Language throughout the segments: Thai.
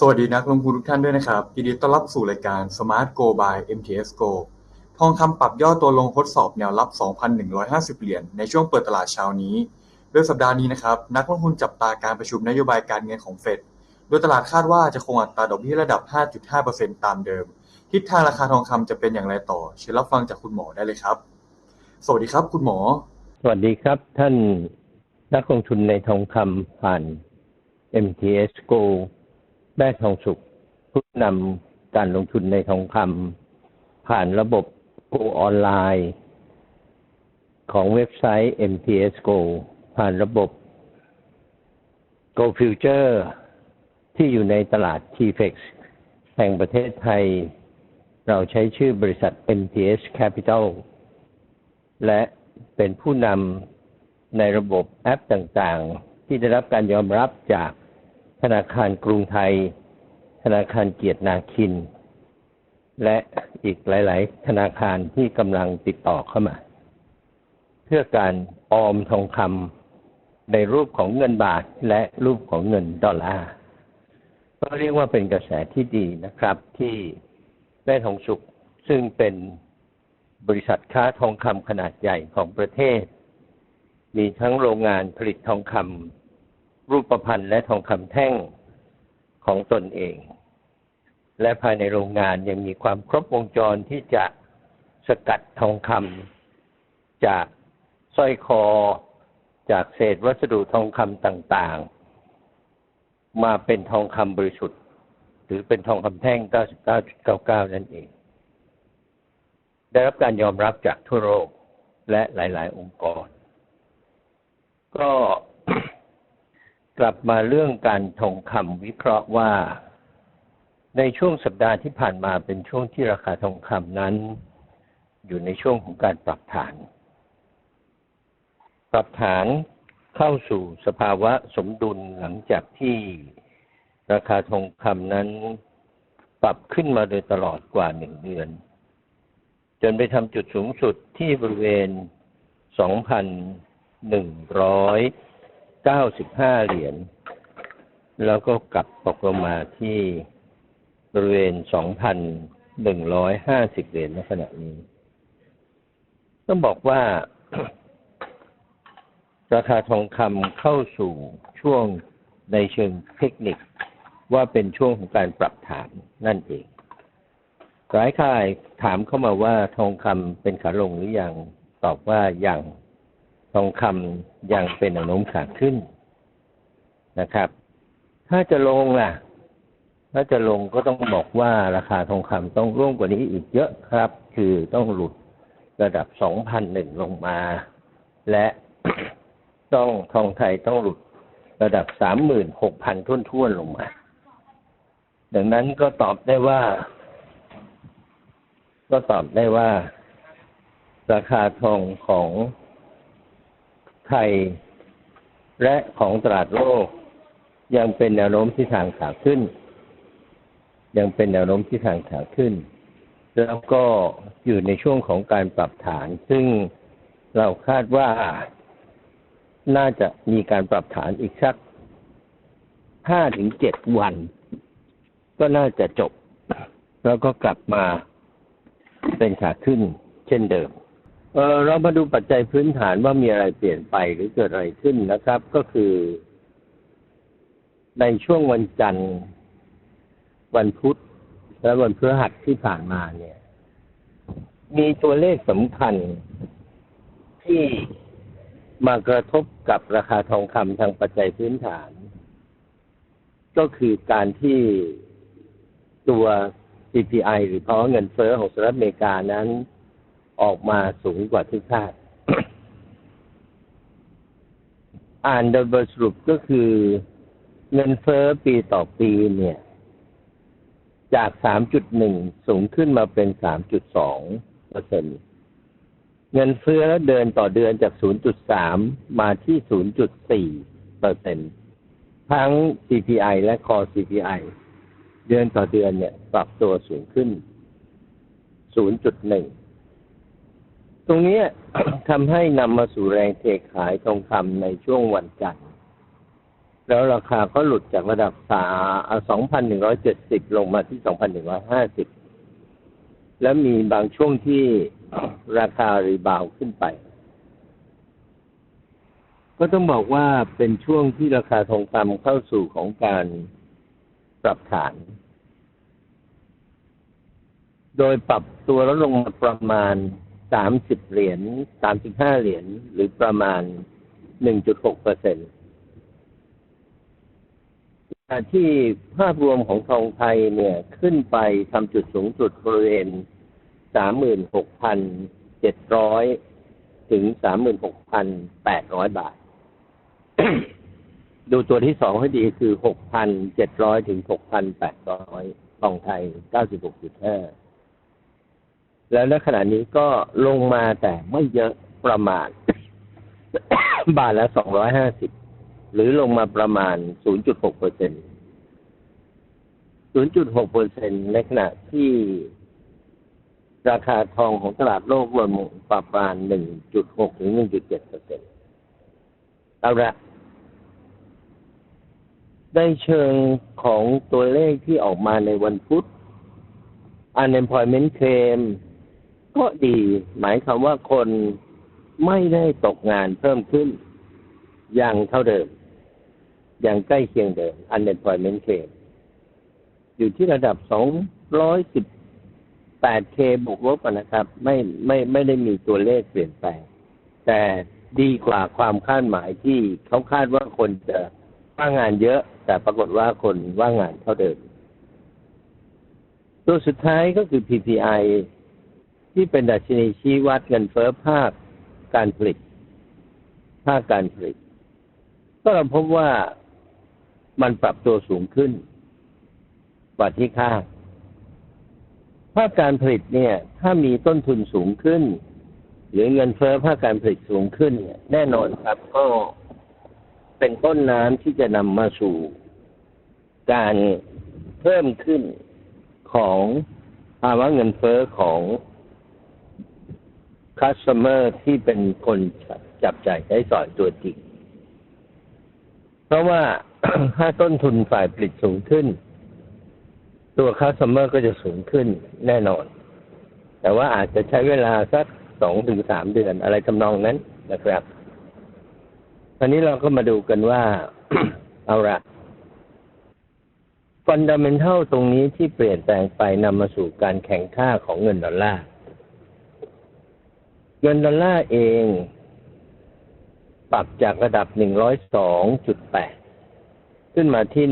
สวัสดีนักลงทุนทุกท่านด้วยนะครับยินดีต้อนรับสู่รายการ Smart Go by MTS Go ทองคำปรับย่อตัวลงทดสอบแนวรับ 2,150 เหรียญในช่วงเปิดตลาดเช้านี้ โดยสัปดาห์นี้นะครับ นักลงทุนจับตาการประชุมนโยบายการเงินของเฟด โดยตลาดคาดว่าจะคงอัตราดอกเบี้ยระดับ 5.5%ตามเดิม ทิศทางราคาทองคำจะเป็นอย่างไรต่อ เชิญรับฟังจากคุณหมอได้เลยครับ สวัสดีครับ คุณหมอ สวัสดีครับ ท่านนักลงทุนในทองคำผ่าน MTS Go ได้ทองสุขผู้นำการลงทุนในทองคำผ่านระบบ Go ออนไลน์ ของเว็บไซต์ MTS Go ผ่านระบบ Go Future ที่อยู่ในตลาด TFX แห่งประเทศไทย เราใช้ชื่อบริษัท MTS Capital และเป็นผู้นำในระบบแอปต่างๆ ที่ได้รับการยอมรับจาก ธนาคารกรุงไทย ธนาคารเกียรตินาคิน และอีกหลาย ๆ ธนาคารที่กำลังติดต่อเข้ามา เพื่อการออมทองคำในรูปของเงินบาทและรูปของเงินดอลลาร์ก็เรียกว่าเป็นกระแสที่ดีนะครับ ที่ได้ทองสุขซึ่งเป็นบริษัทค้าทองคำขนาดใหญ่ของประเทศ มีทั้งโรงงานผลิตทองคำ รูปพรรณและทองคำแท่งของตนเอง และภายในโรงงานยังมีความครบวงจรที่จะสกัดทองคำจากสร้อยคอ จากเศษวัสดุทองคำต่างๆ มาเป็นทองคำบริสุทธิ์ หรือเป็นทองคำแท่ง 99.99 นั่นเอง ได้รับการยอมรับจากทั่วโลกและหลาย ๆ องค์กร ก็ กลับมาเรื่องการทองคำวิเคราะห์ว่า ในช่วงสัปดาห์ที่ผ่านมาเป็นช่วงที่ราคาทองคำนั้น อยู่ในช่วงของการปรับฐาน ปรับฐานเข้าสู่สภาวะสมดุลหลังจากที่ราคาทองคำนั้น ปรับขึ้นมาโดยตลอดกว่าหนึ่งเดือน จนไปทำจุดสูงสุดที่บริเวณ 2,195 เหรียญ แล้วก็กลับตกลงมาที่บริเวณ2,150เหรียญในขณะนี้ ต้องบอกว่า ราคาทองคำเข้าสู่ช่วงในเชิงเทคนิคว่าเป็นช่วงของการปรับฐานนั่นเองหลายค่ายถามเข้ามาว่าทองคำเป็นขาลงหรือยัง ตอบว่ายัง ทองคำยังเป็นแนวโน้มขาขึ้นนะครับ ถ้าจะลงล่ะ ถ้าจะลงก็ต้องบอกว่าราคาทองคำต้องร่วมกว่านี้อีกเยอะครับ คือต้องหลุดระดับ2,001ลงมา และต้องทองไทยต้องหลุดระดับ36,000ทุ่นๆลงมา ดังนั้นก็ตอบได้ว่า ก็ตอบได้ว่า ราคาทองของ ไทย และของตลาดโลก ยังเป็นแนวโน้มที่ทางขาขึ้น ยังเป็นแนวโน้มที่ทางขาขึ้น แล้วก็อยู่ในช่วงของการปรับฐาน ซึ่งเราคาดว่าน่าจะมีการปรับฐานอีกสักห้าถึงเจ็ดวัน ก็น่าจะจบ แล้วก็กลับมาเป็นขาขึ้นเช่นเดิม เออเรามาดูปัจจัยพื้นฐานว่ามีอะไรเปลี่ยนไปหรือเกิดอะไรขึ้นนะครับ ก็คือ ในช่วงวันจันทร์ วันพุธและวันพฤหัสที่ผ่านมาเนี่ย มีตัวเลขสำคัญที่มากระทบกับราคาทองคำทางปัจจัยพื้นฐาน ก็คือการที่ตัว CPI หรือภาวะเงินเฟ้อของสหรัฐอเมริกานั้น ออกมาสูงกว่าที่คาด อ่านโดยบทสรุปก็คือเงินเฟ้อปีต่อปีเนี่ย จาก 3.1 สูงขึ้นมาเป็น 3.2เปอร์เซ็นต์เงินเฟ้อเดินต่อเดือนจาก 0.3 มาที่ 0.4เปอร์เซ็นต์ทั้ง CPI และ Core CPI เดือนต่อเดือนเนี่ย ปรับตัวสูงขึ้น 0.1 ตรงนี้ทำให้นำมาสู่แรงเทขายทองคำในช่วงวันจันทร์แล้วราคาก็หลุดจากระดับสาสองพันหนึ่งร้อยเจ็ดสิบลงมาที่สองพันหนึ่งร้อยห้าสิบแล้วมีบางช่วงที่ราคารีบาวขึ้นไป ก็ต้องบอกว่าเป็นช่วงที่ราคาทองคำเข้าสู่ของการปรับฐาน โดยปรับตัวลดลงมาประมาณ สามสิบเหรียญสามสิบห้าเหรียญหรือประมาณหนึ่งจุดหกเปอร์เซ็นต์ที่ภาพรวมของทองไทยเนี่ยขึ้นไปทำจุดสูงสุดบริเวณสามหมื่นหกพันเจ็ดร้อยถึงสามหมื่นหกพันแปดร้อยบาท ดูตัวที่สองให้ดีคือหกพันเจ็ดร้อยถึงหกพันแปดร้อยทองไทยเก้าสิบหกจุดห้า แล้วณขณะนี้ก็ลงมาแต่ไม่เยอะประมาณ บาทละสองร้อยห้าสิบหรือลงมาประมาณศูนย์จุดหกเปอร์เซ็นศูนย์จุดหกเปอร์เซ็นในขณะที่ราคาทองของตลาดโลกรวมประมาณหนึ่งจุดหกถึงหนึ่งจุดเจ็ดเปอร์เซ็นเอาละได้เชิงของตัวเลขที่ออกมาในวันพุธ unemployment claim ก็ดี หมายความว่าคนไม่ได้ตกงานเพิ่มขึ้น อย่างเท่าเดิม อย่างใกล้เคียงเดิม unemployment claim อยู่ที่ระดับ 218k บวกลบนะครับ ไม่ไม่ไม่ได้มีตัวเลขเปลี่ยนแปลง แต่ดีกว่าความคาดหมายที่เขาคาดว่าคนจะว่างงานเยอะ แต่ปรากฏว่าคนว่างงานเท่าเดิม ตัวสุดท้ายก็คือ PPI ที่เป็นดัชนีชี้วัดเงินเฟ้อภาคการผลิต ภาคการผลิต ก็เราพบว่ามันปรับตัวสูงขึ้นกว่าที่คาดภาคการผลิตเนี่ย ถ้ามีต้นทุนสูงขึ้น หรือเงินเฟ้อภาคการผลิตสูงขึ้นเนี่ยแน่นอนครับก็เป็นต้นน้ำที่จะนำมาสู่การเพิ่มขึ้นของภาวะเงินเฟ้อของ คัสเตอร์ที่เป็นคนจับจ่ายใช้สอยตัวจริง เพราะว่าถ้าต้นทุนฝ่ายผลิตสูงขึ้น ตัวคัสเตอร์ก็จะสูงขึ้นแน่นอน แต่ว่าอาจจะใช้เวลาสักสองถึงสามเดือนอะไรทำนองนั้นนะครับทีนี้เราก็มาดูกันว่า เอาละฟันดัมเมนทัลตรงนี้ที่เปลี่ยนแปลงไปนำมาสู่การแข่งค่าของเงินดอลลาร์ เงินดอลลาร์เอง ปรับจากระดับ 102.8 ขึ้นมาที่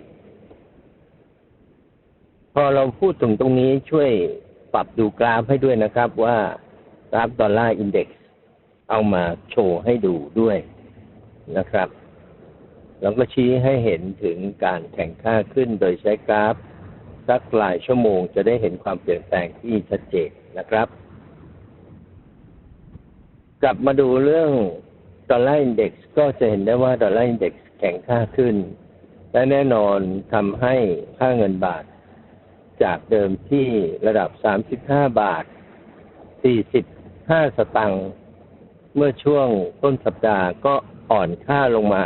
103.4 พอเราพูดถึงตรงนี้ช่วยปรับดูกราฟให้ด้วยนะครับว่ากราฟดอลลาร์อินเด็กซ์เอามาโชว์ให้ดูด้วยนะครับเราก็ชี้ให้เห็นถึงการแข่งค่าขึ้นโดยใช้กราฟ สักหลายชั่วโมงจะได้เห็นความเปลี่ยนแปลงที่ชัดเจนนะครับ กลับมาดูเรื่องดอลลาร์อินเด็กซ์ก็จะเห็นได้ว่าดอลลาร์อินเด็กซ์แข็งค่าขึ้น และแน่นอนทำให้ค่าเงินบาท จากเดิมที่ระดับ 35 บาท 45 สตังค์เมื่อช่วงต้นสัปดาห์ก็อ่อนค่าลงมา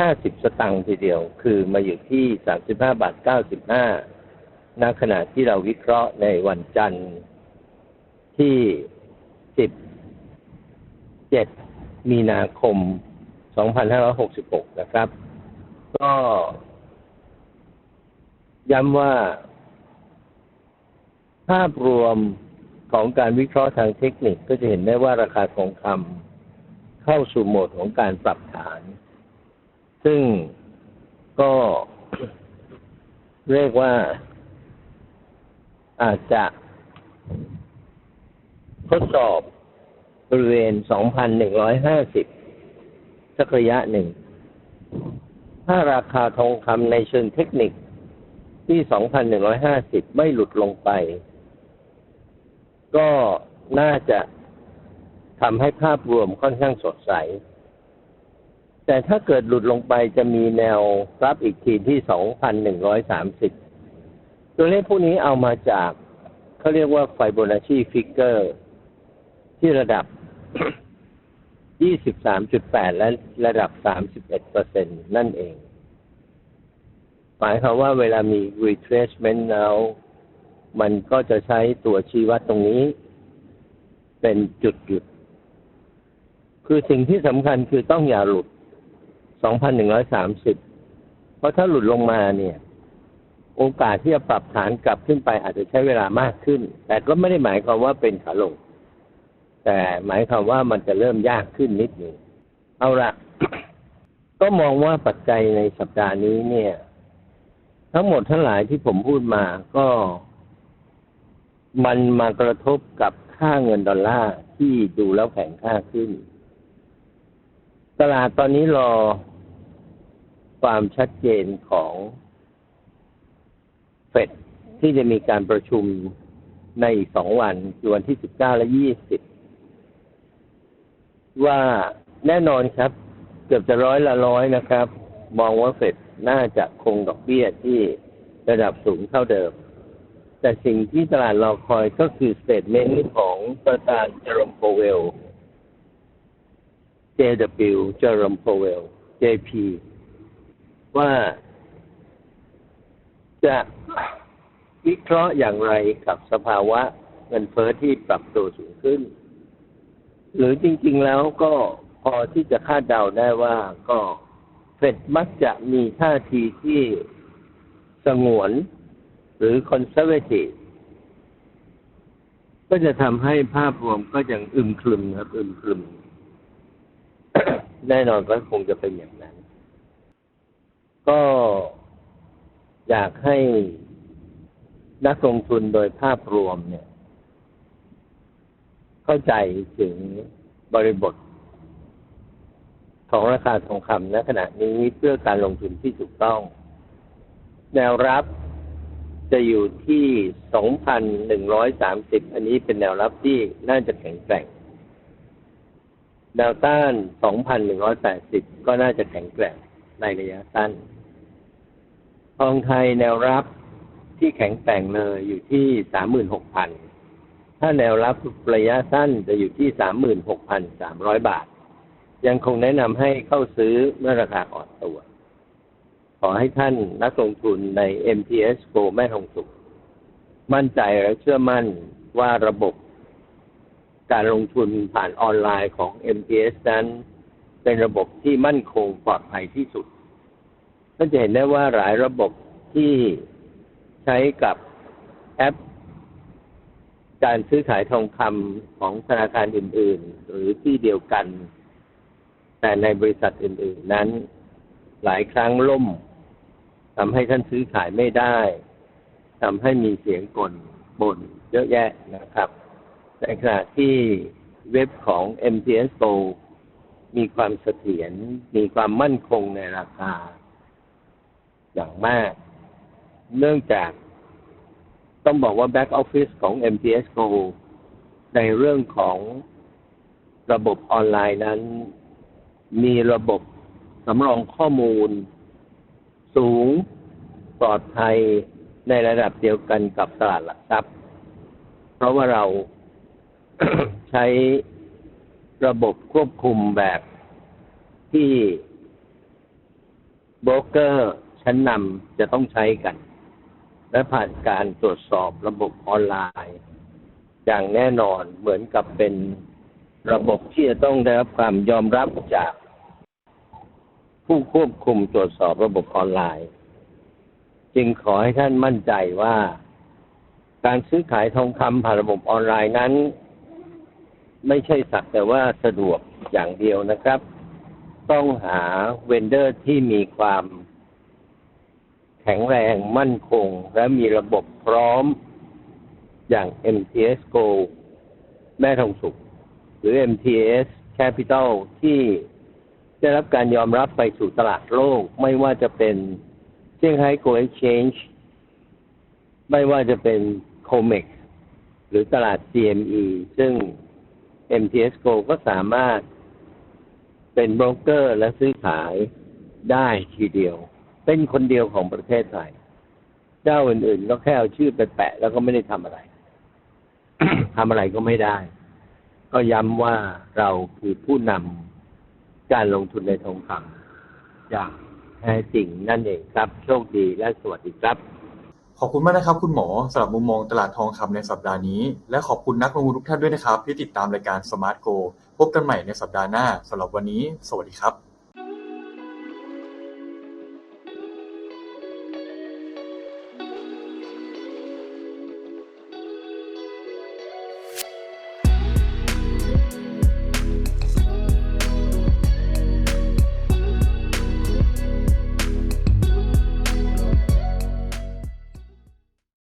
50 สตังค์ทีเดียว คือมาอยู่ที่ 35 บาท 95ณขณะที่เราวิเคราะห์ในวันจันทร์ที่ 10 7 มีนาคม 2566 นะครับ ก็ ย้ำว่า ภาพรวมของการวิเคราะห์ทางเทคนิคก็จะเห็นได้ว่าราคาทองคำเข้าสู่โหมดของการปรับฐาน ซึ่งก็เรียกว่าอาจจะทดสอบ บริเวณ 2,150 สักระยะหนึ่ง ถ้าราคาทองคำในเชิงเทคนิคที่ 2,150 ไม่หลุดลงไป ก็น่าจะทำให้ภาพรวมค่อนข้างสดใส แต่ถ้าเกิดหลุดลงไปจะมีแนวรับอีกทีที่ 2,130 ตัวเลขพวกนี้เอามาจากเขาเรียกว่าไฟโบนัชชีฟิกเกอร์ ที่ระดับ 23.8 และระดับ 31เปอร์เซ็นนั่นเองหมายความว่าเวลามี retracement แล้ว มันก็จะใช้ตัวชี้วัดตรงนี้ เป็นจุดหยุด คือสิ่งที่สำคัญคือต้องอย่าหลุด 2,130 เพราะถ้าหลุดลงมาเนี่ย โอกาสที่จะปรับฐานกลับขึ้นไปอาจจะใช้เวลามากขึ้น แต่ก็ไม่ได้หมายความว่าเป็นขาลง แต่หมายความว่ามันจะเริ่มยากขึ้นนิดหนึ่งเอาละก็มองว่าปัจจัยในสัปดาห์นี้เนี่ย ทั้งหมดทั้งหลายที่ผมพูดมาก็ มันมากระทบกับค่าเงินดอลลาร์ที่ดูแล้วแข็งค่าขึ้น ตลาดตอนนี้รอความชัดเจนของเฟดที่จะมีการประชุมในอีกสองวันคือวันที่สิบเก้าและยี่สิบ ว่าแน่นอนครับ เกือบจะร้อยละร้อยนะครับ มองว่าเฟดน่าจะคงดอกเบี้ยที่ระดับสูงเท่าเดิม แต่สิ่งที่ตลาดรอคอยก็คือสเตทเมนต์ของประธานเจอร์มโพเวล JW เจอร์มโพเวล JP ว่าจะวิเคราะห์อย่างไรกับสภาวะเงินเฟ้อที่ปรับตัวสูงขึ้น หรือจริง ๆ แล้วก็พอที่จะคาดเดาได้ว่าก็เฟดมักจะมีท่าทีที่สงวน หรือคอนเซอร์เวทีฟก็จะทำให้ภาพรวมก็ยังอึมครึมครับ อึมครึม แน่นอนก็คงจะเป็นอย่างนั้น ก็อยากให้นักลงทุนโดยภาพรวมเนี่ย เข้าใจถึงบริบท ของราคาทองคำณขณะนี้เพื่อการลงทุนที่ถูกต้อง แนวรับจะอยู่ที่ 2,130 อันนี้เป็นแนวรับที่น่าจะแข็งแกร่ง แนวต้าน 2,180 ก็น่าจะแข็งแกร่งในระยะสั้น ทองไทยแนวรับที่แข็งแกร่งเลยอยู่ที่ 36,000 ถ้าแนวรับระยะสั้นจะอยู่ที่ 36,300 บาท ยังคงแนะนำให้เข้าซื้อเมื่อราคาอ่อนตัว ขอให้ท่านนักลงทุนใน MTS Go แม่ทองสุข มั่นใจและเชื่อมั่นว่าระบบการลงทุนผ่านออนไลน์ของ MTS นั้นเป็นระบบที่มั่นคงปลอดภัยที่สุด ท่านจะเห็นได้ว่าหลายระบบที่ใช้กับแอป การซื้อขายทองคำของธนาคารอื่น ๆ หรือที่เดียวกัน แต่ในบริษัทอื่น ๆ นั้น หลายครั้งล่มทำให้ท่านซื้อขายไม่ได้ทำให้มีเสียงกลบ่นเยอะแยะนะครับในขณะที่เว็บของ MTS Go มีความเสถียรมีความมั่นคงในราคา อย่างมาก เนื่องจาก ต้องบอกว่า Back Office ของ MTS Go ในเรื่องของระบบออนไลน์นั้น มีระบบสำรองข้อมูล สูงปลอดภัยในระดับเดียวกันกับตลาดหลักทรัพย์ เพราะว่าเราใช้ระบบควบคุมแบบที่โบรกเกอร์ชั้นนำจะต้องใช้กัน และผ่านการตรวจสอบระบบออนไลน์ อย่างแน่นอนเหมือนกับเป็นระบบที่จะต้องได้รับความยอมรับจาก ผู้ควบคุมตรวจสอบระบบออนไลน์ จึงขอให้ท่านมั่นใจว่า การซื้อขายทองคำผ่านระบบออนไลน์นั้น ไม่ใช่สักแต่ว่าสะดวกอย่างเดียวนะครับ ต้องหาเวนเดอร์ที่มีความ แข็งแรงมั่นคง และมีระบบพร้อมอย่าง MTS Go แม่ทองสุข หรือ MTS Capital ที่ได้รับการยอมรับไปสู่ตลาดโลก ไม่ว่าจะเป็นเซี่ยงไฮ้ Go Exchange ไม่ว่าจะเป็น COMEX หรือตลาด CME ซึ่ง MTS Go ก็สามารถเป็นโบรกเกอร์และซื้อขายได้ทีเดียว เป็นคนเดียวของประเทศไทย เจ้าอื่นๆ ก็แค่เอาชื่อไปแปะ แล้วก็ไม่ได้ทำอะไรทำอะไรก็ไม่ได้ ก็ย้ำว่าเราคือผู้นการลงทุนในทองคำอย่างแท้จริงนั่นเองครับ โชคดีและสวัสดีครับขอบคุณมากนะครับ คุณหมอสำหรับมุมมองตลาดทองคำในสัปดาห์นี้ และขอบคุณนักลงทุนทุกท่านด้วยนะครับ ที่ติดตามรายการ Smart Go พบกันใหม่ในสัปดาห์หน้าสำหรับวันนี้ สวัสดีครับ